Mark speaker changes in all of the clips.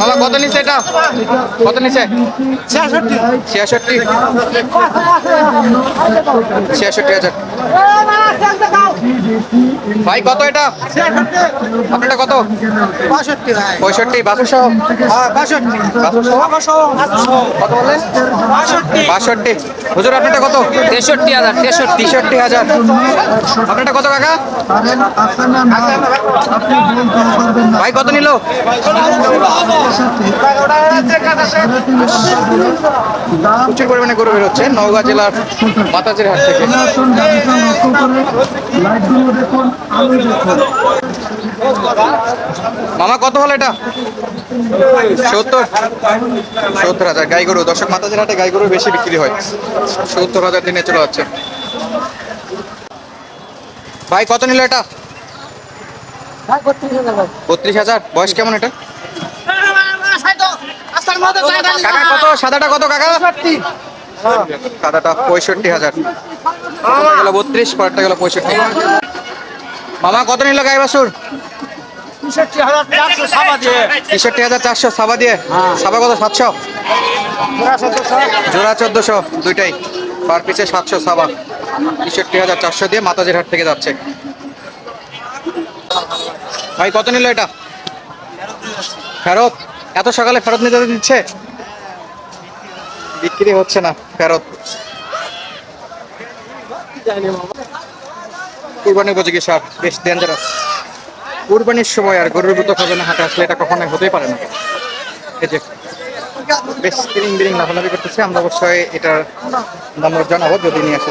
Speaker 1: মামা কত নিচ্ছে এটা? কত নিচ্ছে? ছিয়াষট্টি। ছিয়াষট্টি? হাজার। ভাই কত এটা? আপনারটা কত? পঁয়ষট্টি বাসু সহ
Speaker 2: হ্যাঁ
Speaker 1: কত বললেন?
Speaker 2: বাষট্টি।
Speaker 1: হুজুর আপনারটা কত?
Speaker 3: তেষট্টি হাজার তেষট্টি
Speaker 1: তেষট্টি হাজার। আপনারটা কত কাকা? ভাই, কত নিল? প্রচুর পরিমাণে গরু বেরোচ্ছে নওগাঁ জেলার বাতাজের হাট থেকে। মামা, কত হলো এটা? সত্তর। সত্তর হাজার। গাই গরু। দর্শক মাতাজের হাটে গাই গরু বেশি বিক্রি হয়। সত্তর হাজার দিনে চলে যাচ্ছে। ভাই, কত নিল এটা? বত্রিশ হাজার বয়স কেমন এটা? কাকা, কত? সাদাটা কত, কাকা? সাদাটা পঁয়ষট্টি হাজার। গেল বত্রিশ, পরেরটা গেল পঁয়ষট্টি। মামা, কত নিল গাই বাসুর?
Speaker 2: হাজার চারশো, সাবা দিয়ে।
Speaker 1: সাবা কত, সাতশো? জোড়া চোদ্দশো, দুইটাই। পার পিছে সাতশো, সাবা। তেষট্টি হাজার চারশো দিয়ে মাতাজির হাট থেকে যাচ্ছে। ভাই, কত নিল এটা? ফেরত? এত সকালে ফেরত নিতে দিচ্ছে? বিক্রি হচ্ছে না, ফেরত। কুরবানি উপযোগী সার, বেশ ডেঞ্জারাস কুরবানির সময় আর গরুর মতো খাবে না, হাটে আসলে এটা কখনোই হতেই পারে না। এই যে, বেশ তিরিং বিরিং লাফালাফি করতেছে, আমরা অবশ্যই এটার নম্বর জানাব যদি নিয়ে আসে।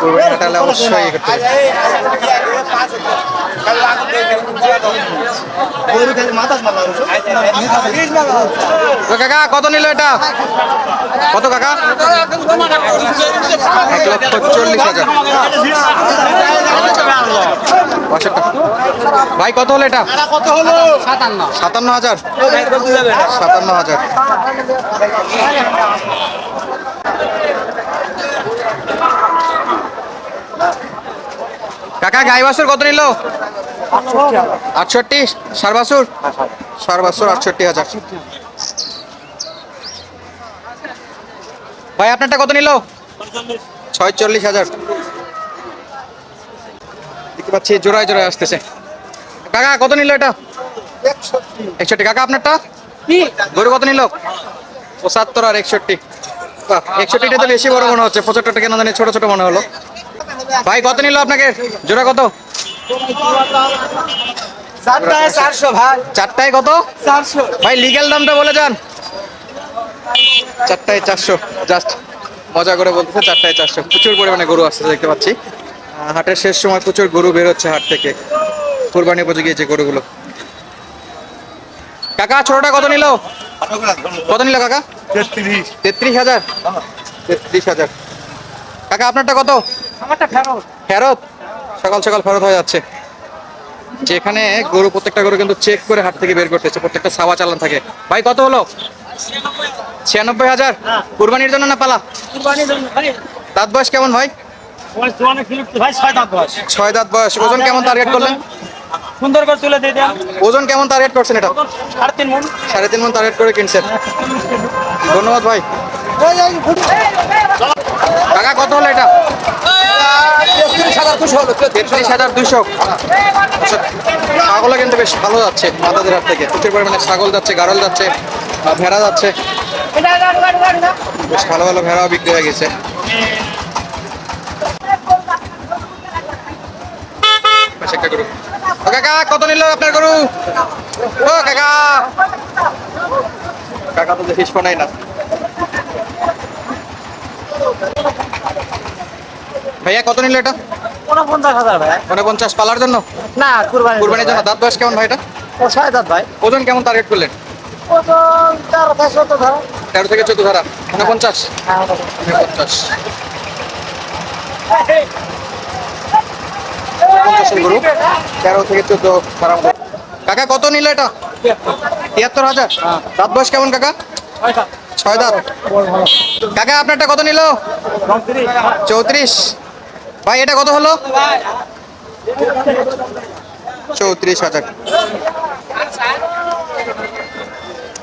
Speaker 1: কুরবানি হাটালে অবশ্যই। কাকা, কত নিল এটা? কত কাকা? এক লক্ষ চল্লিশ হাজার। ভাই, কত হলো এটা?
Speaker 2: হলো
Speaker 3: সাতান্ন
Speaker 1: হাজার। সাতান্ন হাজার। কাকা, গাই বাছুর কত নিল? আটষট্টি। সার বাছুর? সার বাছুর আটষট্টি হাজার। ভাই, আপনারটা কত নিল? ছয়চল্লিশ হাজার। দেখতে পাচ্ছি, জোড়ায় জোড়ায় আসতেছে। কাকা, কত নিল এটা? একষট্টি। কাকা, আপনারটা? গরু কত নিল? পঁচাত্তর আর একষট্টি। একষট্টিটা তো বেশি বড় মনে হচ্ছে। পঁচাত্তরটা কেন জানি ছোট ছোট মনে হলো। ভাই কত নিল আপনাকে? জোড়া কত?
Speaker 2: চারটায় চারশো ভাই।
Speaker 1: চারটায় কত?
Speaker 2: চারশো।
Speaker 1: ভাই লিগ্যাল দামটা বলে যান। চারটায় চারশো জাস্ট মজা করে বলতেছে চারটায় চারশো। প্রচুর পরিমাণে গরু আসছে দেখতে পাচ্ছি। হাটের শেষ সময় প্রচুর গরু বেরোচ্ছে হাট থেকে। কোরবানি উপযোগী যে গরুগুলো। কাকা ছোটটা কত নিল? কত নিল কাকা?
Speaker 2: তেত্রিশ।
Speaker 1: তেত্রিশ হাজার। তেত্রিশ হাজার। কাকা আপনারটা কত?
Speaker 2: আমারটা ফেরত।
Speaker 1: ফেরত? সকাল সকাল ফেরত হয়ে যাচ্ছে। যেখানে গরু প্রত্যেকটা গরু কিন্তু চেক করে হাট থেকে বের করতেছে প্রত্যেকটা সাওয়া চালান থাকে। ভাই কত হলো? ছিয়ানব্বই হাজার? কুরবানির জন্য না পালা? দাঁত বয়স কেমন ভাই?
Speaker 2: ছয় দাঁত বয়স।
Speaker 1: ছয় দাঁত বয়স। ওজন কেমন টার্গেট করলেন?
Speaker 2: সুন্দর করে তুলে দিয়ে দেন।
Speaker 1: ওজন কেমন টার্গেট করছেন এটা?
Speaker 2: সাড়ে তিন মন।
Speaker 1: সাড়ে তিন মন টার্গেট করে কিনছেন। ধন্যবাদ ভাই। কাকা কত হলো এটা? তেত্রিশ হাজার দুশো হলো তেত্রিশ হাজার। দুশো। আচ্ছা ছাগলও কিন্তু বেশ ভালো যাচ্ছে মাতাদের হাট থেকে। প্রচুর পরিমাণে ছাগল যাচ্ছে গারল যাচ্ছে ভেড়া যাচ্ছে। বেশ ভালো ভালো ভেড়াও বিক্রি হয়ে গেছে। একটা গরু। ও কাকা কত নিল আপনার গরু? ও কাকা। কাকা তো দেখিস শোনাই না। ভাইয়া কত নিল এটা?
Speaker 2: উনপঞ্চাশ হাজার ভাই
Speaker 1: উনপঞ্চাশ পালার জন্য?
Speaker 2: না কুরবানি
Speaker 1: কুরবানির জন্য। দাঁত বয়স কেমন ভাই এটা
Speaker 2: ও ছয় দাঁত ভাই।
Speaker 1: ওজন কেমন টার্গেট করলেন?
Speaker 2: ও তো তেরো থেকে চোদ্দ ধরো।
Speaker 1: তেরো থেকে চোদ্দ ধারা। উনপঞ্চাশ? উনপঞ্চাশ। পঞ্চাশের গরু। তেরো থেকে চোদ্দ ধারা কাকা কত নিল এটা? তিয়াত্তর। হাজার? দাঁত বয়স কেমন কাকা? ছয় দাঁত। কাকা আপনারটা কত নিল? চৌত্রিশ। ভাই এটা কত হলো? চৌত্রিশ হাজার।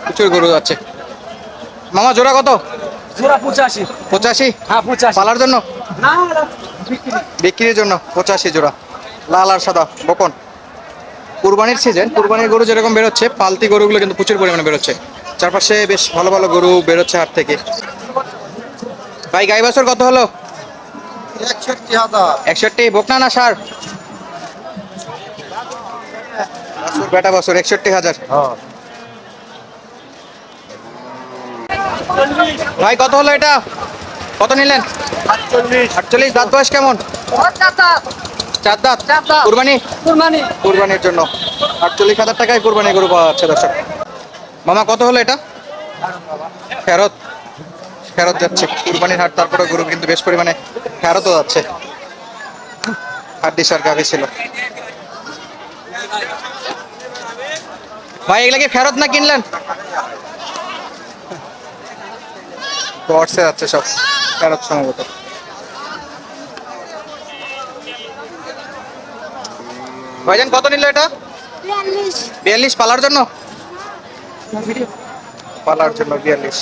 Speaker 1: প্রচুর গরু যাচ্ছে মামা জোড়া কত?
Speaker 2: জোড়া পঁচাশি।
Speaker 1: পঁচাশি?
Speaker 2: হ্যাঁ পঁচাশি।
Speaker 1: পালার জন্য? বিক্রির জন্য পঁচাশি জোড়া। লাল আর সাদা বকন। কুরবানির সিজন কুরবানির গরু যেরকম বেরোচ্ছে পালতি গরুগুলো কিন্তু প্রচুর পরিমাণে বেরোচ্ছে। চারপাশে বেশ ভালো ভালো গরু বেরোচ্ছে হাট থেকে। ভাই গাই বাছর কত হলো?
Speaker 2: একষট্টি
Speaker 1: বকনা না সার? বাছুর বেটা বাছুর একষট্টি হাজার। ভাই কত হলো এটা? কত নিলেন? আটচল্লিশ। দাঁত বয়স কেমন? চার দাঁত। কুরবানি? কুরবানির জন্য। আটচল্লিশ হাজার টাকায় কুরবানি গরু পাওয়া যাচ্ছে দর্শক। মামা কত হলো এটা? ফেরত। ফেরত যাচ্ছে। কুরবানির হাট তারপরে গরু কিন্তু বেশ পরিমাণে ফেরতও যাচ্ছে। হাড্ডি সার গাভি ছিল। ভাই এগুলা কি ফেরত না কিনলেন? টর্চে যাচ্ছে সব ফেরত সম্ভবত। ভাইজান কত নিল এটা?
Speaker 3: বিয়াল্লিশ
Speaker 1: পালার জন্য? পালার জন্য বিয়াল্লিশ।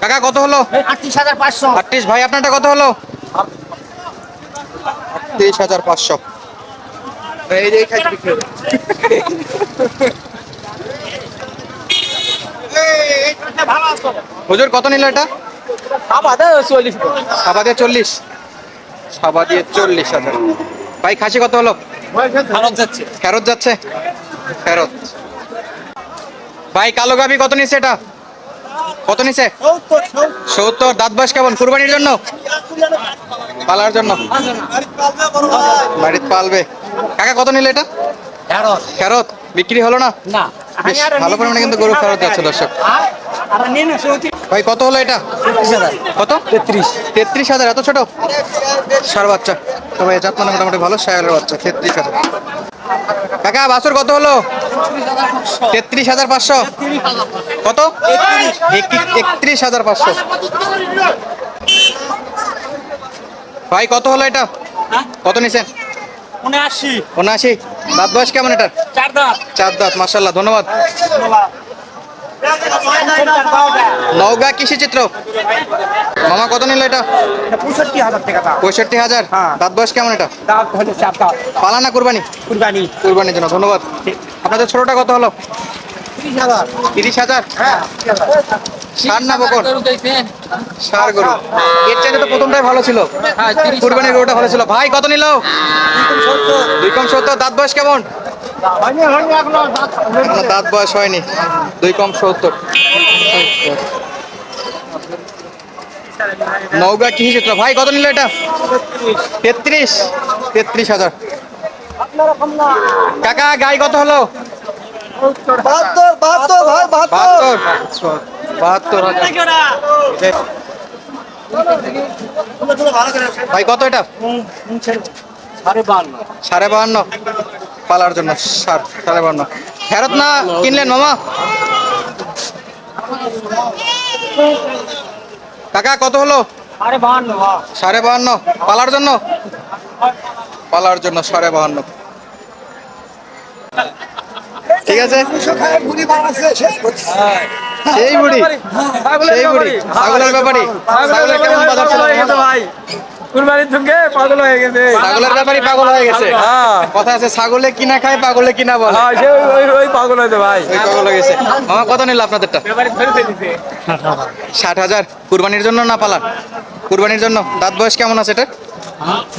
Speaker 1: কাকা কত হলো?
Speaker 2: আটত্রিশ হাজার পাঁচশো।
Speaker 1: আটত্রিশ ভাই আপনারটা কত হলো? আটত্রিশ হাজার পাঁচশো। এই যে। হুজুর কত নিল এটা?
Speaker 2: চল্লিশ।
Speaker 1: সাবা দিয়ে চল্লিশ। সাবা দিয়ে চল্লিশ হাজার। ভাই খাসি কত হলো?
Speaker 2: যাচ্ছে।
Speaker 1: ফেরত যাচ্ছে? ফেরত। ভাই কালো গাভি কত নিচ্ছে এটা? কত নিচ্ছে সত্তর। দাঁত বাস কেমন? কুরবানির জন্য? পালার জন্য? বাড়িতে পালবে। কাকা কত নিলে এটা? ফেরত? বিক্রি হলো না?
Speaker 2: না।
Speaker 1: বেশ ভালো পরিমাণে কিন্তু গরু ফেরত যাচ্ছে দর্শক। ভাই কত হলো এটা? কত?
Speaker 2: তেত্রিশ।
Speaker 1: তেত্রিশ হাজার এত ছোট? সার বাচ্চা। তবে জাত মানে মোটামুটি ভালো সায়ালের বাচ্চা তেত্রিশ হাজার। কাকা বাছুর কত হলো? তেত্রিশ হাজার পাঁচশো। কত? একত্রিশ- একত্রিশ হাজার পাঁচশো। ভাই কত হলো এটা? কত নিছেন?
Speaker 2: উনআশি।
Speaker 1: উনআশি। দাঁত বয়স কেমন এটা
Speaker 2: চার দাঁত।
Speaker 1: চার দাঁত মার্শাল্লাহ ধন্যবাদ। নওগাঁ কৃষি চিত্র। মামা কত নিল এটা?
Speaker 2: পঁয়ষট্টি হাজার। টাকা
Speaker 1: পঁয়ষট্টি হাজার। দাঁত বয়স কেমন এটা?
Speaker 2: দাঁত হলে চার দাঁত।
Speaker 1: পালা না কুরবানি?
Speaker 2: কুরবানি।
Speaker 1: কুরবানির জন্য ধন্যবাদ। আপনাদের ছোটটা কত হলো?
Speaker 2: ত্রিশ হাজার।
Speaker 1: তিরিশ হাজার?
Speaker 2: হ্যাঁ
Speaker 1: সার না বকর সার গরু এর চাইতে তো প্রথমটাই ভালো ছিল। কুরবানির গরুটা ভালো ছিল। ভাই কত নিল? দুই কম সত্তর দাঁত বয়স কেমন?
Speaker 2: দাঁত
Speaker 1: বয়স হয়নি। দুই কম সত্তর। নৌগা কৃষি চিত্র ভাই কত নিল এটা? তেত্রিশ। তেত্রিশ হাজার। কাকা গাই কত হলো?
Speaker 2: বাহাত্তর বাহাত্তর ভাই
Speaker 1: বাহাত্তর। বাহাত্তর হাজার। ভাই কত এটা?
Speaker 2: সাড়ে
Speaker 1: বাহান্ন। পালার জন্য সাড়ে বাহান্ন। ফেরত না কিনলেন মামা? কাকা কত হলো?
Speaker 2: সাড়ে বাহান্ন।
Speaker 1: পালার জন্য? পালার জন্য সাড়ে বাহান্ন। ঠিক আছে? সেই বুড়ি সেই বুড়ি ছাগলের ব্যাপারই ছাগলের কেমন বাজার ছিল
Speaker 2: ভাই। কুরবানির পাগল হয়ে গেছে।
Speaker 1: ছাগলের ব্যাপারই পাগল হয়ে গেছে।
Speaker 2: হ্যাঁ।
Speaker 1: কথা আছে ছাগলে কিনা খায় পাগলে কিনা বলে?
Speaker 2: হ্যাঁ ওই- ওই পাগল হয়েছে ভাই।
Speaker 1: ওই পাগল হয়ে গেছে। মামা কত নিল আপনাদেরটা? ষাট হাজার। কুরবানির জন্য না পালার কুরবানির জন্য। দাঁত বয়স কেমন আছে এটা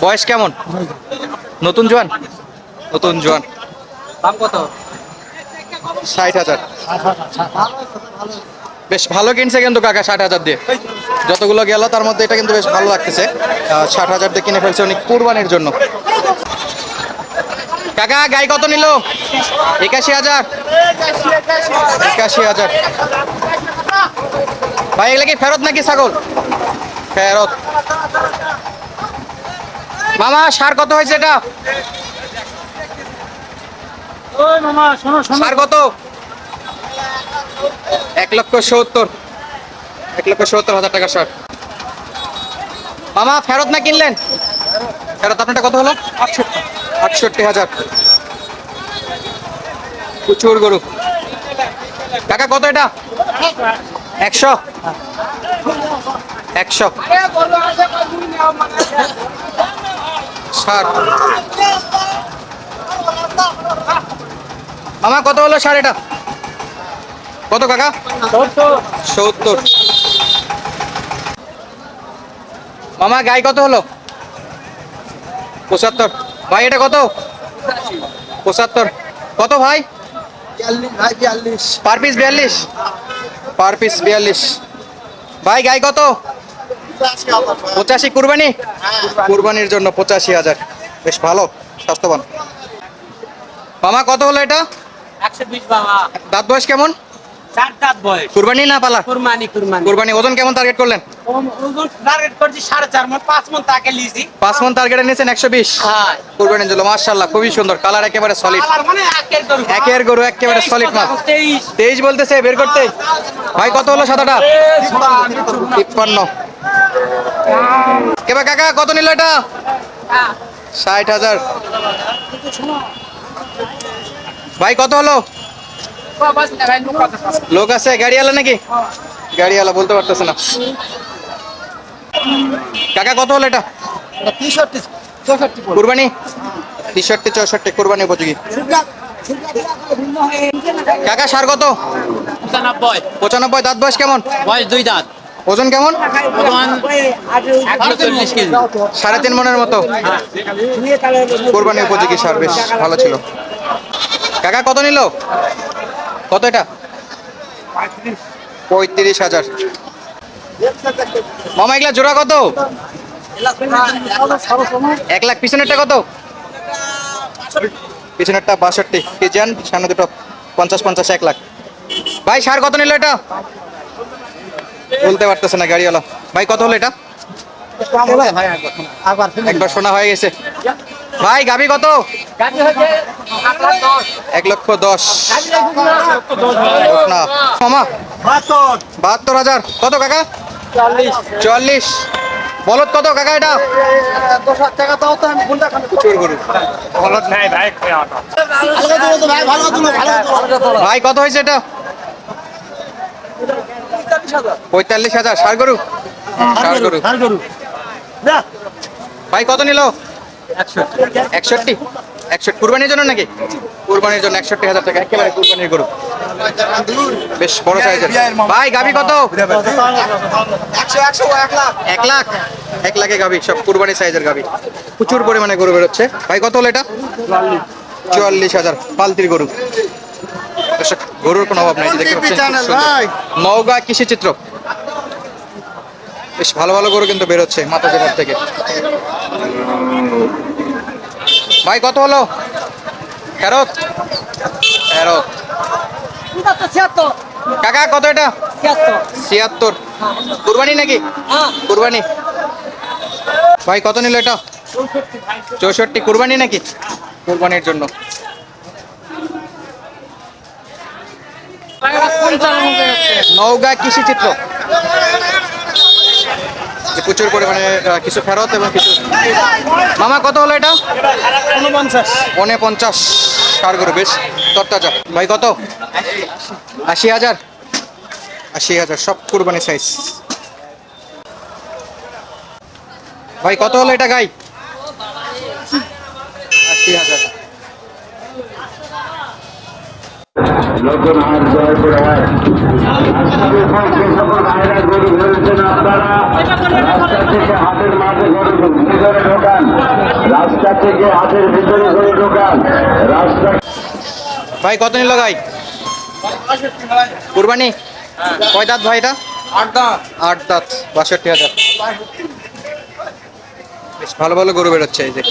Speaker 1: বয়স কেমন? নতুন জোয়ান? নতুন জোয়ান।
Speaker 2: দাম কত?
Speaker 1: ষাট হাজার। বেশ ভালো কিনছে কিন্তু কাকা ষাট হাজার দিয়ে। যতগুলো গেল তার মধ্যে এটা কিন্তু বেশ ভালো লাগতেছে। ষাট হাজার দিয়ে কিনে ফেলছে উনি কুরবানির জন্য। কাকা, গাই কত নিল? একাশি হাজার। একাশি হাজার। ভাই, এগুলো কি ফেরত নাকি ছাগল? ফেরত। মামা, সার কত হয়েছে এটা? সার কত? এক লক্ষ সত্তর। এক লক্ষ সত্তর হাজার টাকা শার্ট মামা, ফেরত না কিনলেন? ফেরত আপনারটা কত হলো? আটষট্টি আটষট্টি হাজার। প্রচুর গরু। কাকা, কত এটা? একশো। একশো। ষাট মামা কত হলো এটা কত কাকা? সত্তর। মামা গাই কত হলো? পঁচাত্তর। ভাই এটা কত? পঁচাত্তর। কত ভাই? পার পিস বিয়াল্লিশ। পার পিস বিয়াল্লিশ। ভাই গাই কত? পঁচাশি কুরবানি? কুরবানির জন্য পঁচাশি হাজার। বেশ ভালো স্বাস্থ্যবান। মামা কত হলো এটা? দাঁত বয়স কেমন?
Speaker 4: চার দাঁত বয়স।
Speaker 1: কুরবানি না পালা?
Speaker 4: কুরবানি কুরবানি।
Speaker 1: কুরবানি। ওজন কেমন টার্গেট করলেন?
Speaker 4: ওজন টার্গেট করছি সাড়ে চার মন পাঁচ মন তাকে লিজি
Speaker 1: পাঁচ মন টার্গেটে নিয়েছেন একশো বিশ?
Speaker 4: হ্যাঁ।
Speaker 1: কুরবানির জন্য মার্শাল্লাহ খুবই সুন্দর। কালার একেবারে সলিড
Speaker 4: মানে একের গরু।
Speaker 1: একেবারে সলিড মাল
Speaker 4: তেইশ।
Speaker 1: তেইশ বলতেছে বের করতে। ভাই কত হলো সাদাটা? তিপ্পান্ন। কেবা কাকা কত নিল এটা? ষাট হাজার। ভাই কত হলো? লোক আছে গাড়িওয়ালা নাকি? গাড়িওয়ালা বলতে পারতেছে না। কাকা কত হলো এটা? কুরবানি? তেষট্টি চৌষট্টি কুরবানি উপযোগী। কাকা সার কত?
Speaker 4: পঁচানব্বই।
Speaker 1: পঁচানব্বই দাঁত বয়স কেমন?
Speaker 4: বয়স দুই দাঁত।
Speaker 1: ওজন কেমন? সাড়ে তিন মনের মতো। কোরবানি উপযোগী সার বেশ ভালো ছিল। কাকা, কত নিল? কত এটা? পঁয়ত্রিশ হাজার। মামা এগুলা জোড়া কত? এক লাখ পিছনেরটা কত? পিছনেরটা বাষট্টি। কেজিয়ান, সামনে দুটো, পঞ্চাশ পঞ্চাশ, এক লাখ। ভাই, সার কত নিল এটা? বলতে পারতেছে না গাড়িওয়ালা। ভাই, কত হলো এটা? একবার শোনা হয়ে গেছে। ভাই গাবি কত? এক লক্ষ দশ। না। মামা বাহাত্তর। হাজার। কত কাকা? চুয়াল্লিশ বলত কত কাকা এটা?
Speaker 3: ভাই ভালো দিলো ভালো দিলো
Speaker 1: ভাই কত হয়েছে এটা? পঁয়তাল্লিশ হাজার। ষাট গরু? ষাট গরু। ভাই কত নিল? একষট্টি। একষট্টি কুরবানির জন্য নাকি? কুরবানির জন্য একষট্টি হাজার টাকা একেবারে কুরবানির গরু। বেশ বড় সাইজের ভাই গাবি কত?
Speaker 3: একশো একশো এক লাখ।
Speaker 1: এক লাখ? গাবি সব কুরবানি সাইজের গাবি প্রচুর পরিমাণে গরু বেরোচ্ছে। ভাই কত হলো এটা? চুয়াল্লিশ হাজার পালতির গরু। গরুর কোনো অভাব নেই দেখতে পাচ্ছেন। নওগাঁ কৃষি চিত্র। বেশ ভালো ভালো গরু কিন্তু বেরোচ্ছে মাথা জেলার থেকে। ভাই কত হলো? ফেরত। ফেরত। কাকা কত এটা? ছিয়াত্তর। কুরবানি নাকি? কুরবানি। ভাই কত নিল এটা? চৌষট্টি। কুরবানি নাকি? কুরবানির জন্য। নওগাঁ কৃষি চিত্র প্রচুর পরিমাণে কিছু ফেরত এবং কিছু মামা কত হলো এটা?
Speaker 3: উনপঞ্চাশ।
Speaker 1: পনে পঞ্চাশ সার করে বেশ। তরতাজা। ভাই কত? আশি হাজার। আশি হাজার সব কুরবানি সাইজ ভাই কত হলো এটা গাই? আশি হাজার।
Speaker 5: নতুন হাট জয়পুর হাট যে সকল ভাইরা গরু ধরেছেন আপনারা। রাস্তা থেকে হাটের মাঝে গরু ভিতরে ঢোকান। রাস্তা থেকে হাটের ভিতরে গরু ঢোকান। রাস্তা
Speaker 1: ভাই কত নিল গাই? কুরবানি? কয় দাঁত ভাই এটা?
Speaker 2: আট দাঁত।
Speaker 1: আট দাঁত বাষট্টি হাজার। বেশ ভালো ভালো গরু বেরোচ্ছে এই যে।